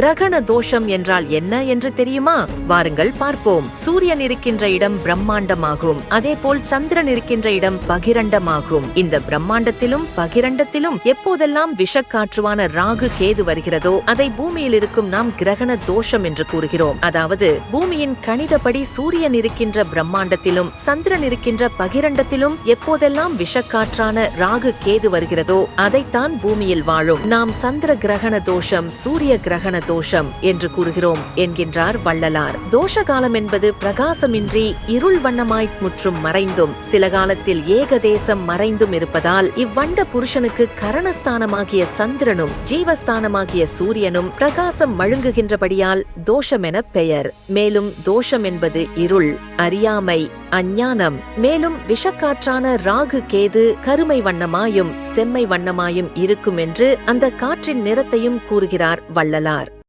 கிரகண தோஷம் என்றால் என்ன என்று தெரியுமா? வாருங்கள் பார்ப்போம். சூரியன் இருக்கின்ற இடம் பிரம்மாண்டமாகும். அதேபோல் சந்திரன் இருக்கின்ற இடம் பகிரண்டமாகும். இந்த பிரம்மாண்டத்திலும் பகிரண்டத்திலும் எப்போதெல்லாம் விஷக்காற்றுவான ராகு கேது வருகிறதோ அதை பூமியில் இருக்கும் நாம் கிரகண தோஷம் என்று கூறுகிறோம். அதாவது பூமியின் கணிதப்படி சூரியன் இருக்கின்ற பிரம்மாண்டத்திலும் சந்திரன் இருக்கின்ற பகிரண்டத்திலும் எப்போதெல்லாம் விஷக்காற்றான ராகு கேது வருகிறதோ அதைத்தான் பூமியில் வாழும். நாம் சந்திர கிரகண தோஷம் சூரிய கிரகண தோஷம் என்று கூறுகிறோம் என்கின்றார் வள்ளலார். தோஷ காலம் என்பது பிரகாசமின்றி இருள் வண்ணமாய் முற்றும் மறைந்தும் சில காலத்தில் ஏகதேசம் மறைந்தும் இருப்பதால் இவ்வண்ட புருஷனுக்கு கரணஸ்தானமாகிய சந்திரனும் ஜீவஸ்தானமாகிய சூரியனும் பிரகாசம் மழுங்குகின்றபடியால் தோஷம் என பெயர். மேலும் தோஷம் என்பது இருள் அறியாமை அஞ்ஞானம். மேலும் விஷக்காற்றான ராகு கேது கருமை வண்ணமாயும் செம்மை வண்ணமாயும் இருக்கும் என்று அந்த காற்றின் நிறத்தையும் கூறுகிறார் வள்ளலார்.